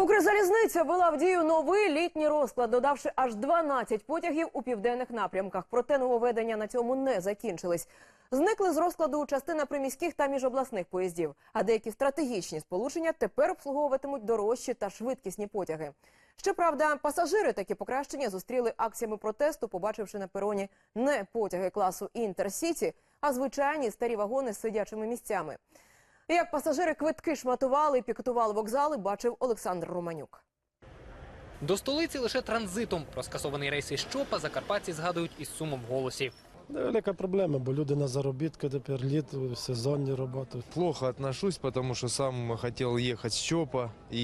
Укрзалізниця ввела в дію новий літній розклад, додавши аж 12 потягів у південних напрямках. Проте нововведення на цьому не закінчились. Зникли з розкладу частина приміських та міжобласних поїздів, а деякі стратегічні сполучення тепер обслуговуватимуть дорожчі та швидкісні потяги. Щоправда, пасажири такі покращення зустріли акціями протесту, побачивши на пероні не потяги класу Інтерсіті, а звичайні старі вагони з сидячими місцями. Як пасажири квитки шматували і пікетували вокзали, бачив Олександр Романюк. До столиці лише транзитом. Про скасований рейс із Чопа закарпатці згадують із сумом в голосі. Велика проблема, бо люди на заробітки тепер літ, сезонні роботи. Плохо отношусь, потому что сам хотел ехать с ЧОПа и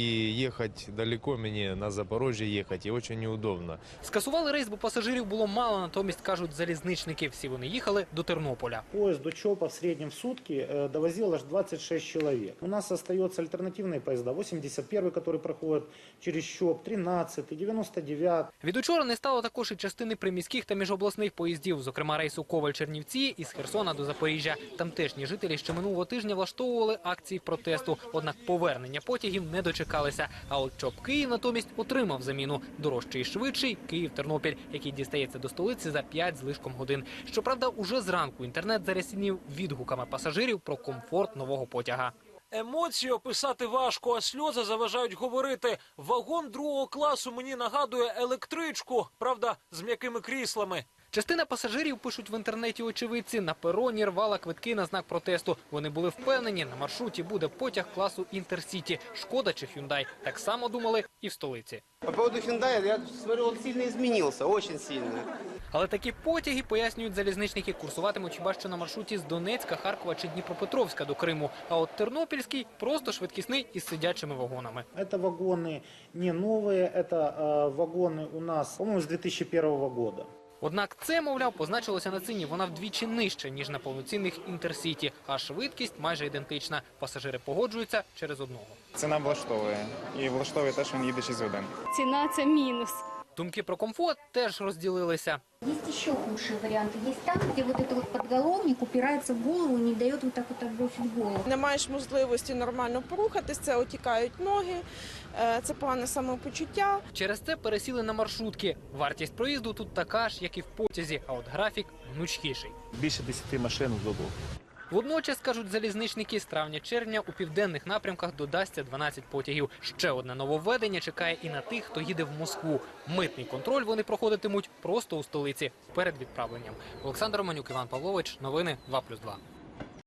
ехать далеко мне на Запорожье ехать, и очень неудобно. Скасували рейс, бо пасажирів було мало, натомість кажуть залізничники. Всі вони їхали до Тернополя. Поезд до ЧОПа в среднем в сутки э, довозил аж 26 человек. У нас остается альтернативные поезда. 81 который проходит через ЧОП, 13 99 Від учора не стало також і частини приміських та міжобласних поїздів, зокрема рейсу Коваль-Чернівці із Херсона до Запоріжжя. Тамтешні жителі ще минулого тижня влаштовували акції протесту. Однак повернення потягів не дочекалися. А от ЧОП Київ натомість отримав заміну дорожчий і швидший Київ-Тернопіль, який дістається до столиці за 5 з лишком годин. Щоправда, уже зранку інтернет зарясінів відгуками пасажирів про комфорт нового потяга. Емоції описати важко, а сльози заважають говорити. Вагон другого класу мені нагадує електричку, правда, з м'якими кріслами. Частина пасажирів пишуть в інтернеті очевидці. На пероні рвала квитки на знак протесту. Вони були впевнені, на маршруті буде потяг класу Інтерсіті. Шкода чи Hyundai. Так само думали і в столиці. По поводу Hyundai, я смотрю, он сильно изменился, очень сильно. Але такі потяги, пояснюють залізничники, курсуватимуть хіба що на маршруті з Донецька, Харкова чи Дніпропетровська до Криму. А от Тернопільський просто швидкісний із сидячими вагонами. Это вагоны не новые, это э, вагоны у нас, по-моему, с 2001 года. Однак це, мовляв, позначилося на ціні. Вона вдвічі нижче ніж на повноцінних інтерсіті, а швидкість майже ідентична. Пасажири погоджуються через одного. Ціна влаштовує. І влаштовує те, що він їде 6 годин. ціна це мінус. Думки про комфорт теж розділилися. Є ще худшие варіанти. Є там, де вот подголовник упирається в голову не дає вот так вот отбросить голову. Не маєш можливості нормально порухатись, це отікають ноги, е, це погане самопочуття. Через це пересіли на маршрутки. Вартість проїзду тут така ж, як і в потязі, а от графік гнучкіший. більше 10 машин в добу. Водночас, кажуть залізничники, з травня-червня у південних напрямках додасться 12 потягів. Ще одне нововведення чекає і на тих, хто їде в Москву. Митний контроль вони проходитимуть просто у столиці перед відправленням. Олександр Романюк, Іван Павлович. Новини 2+,2.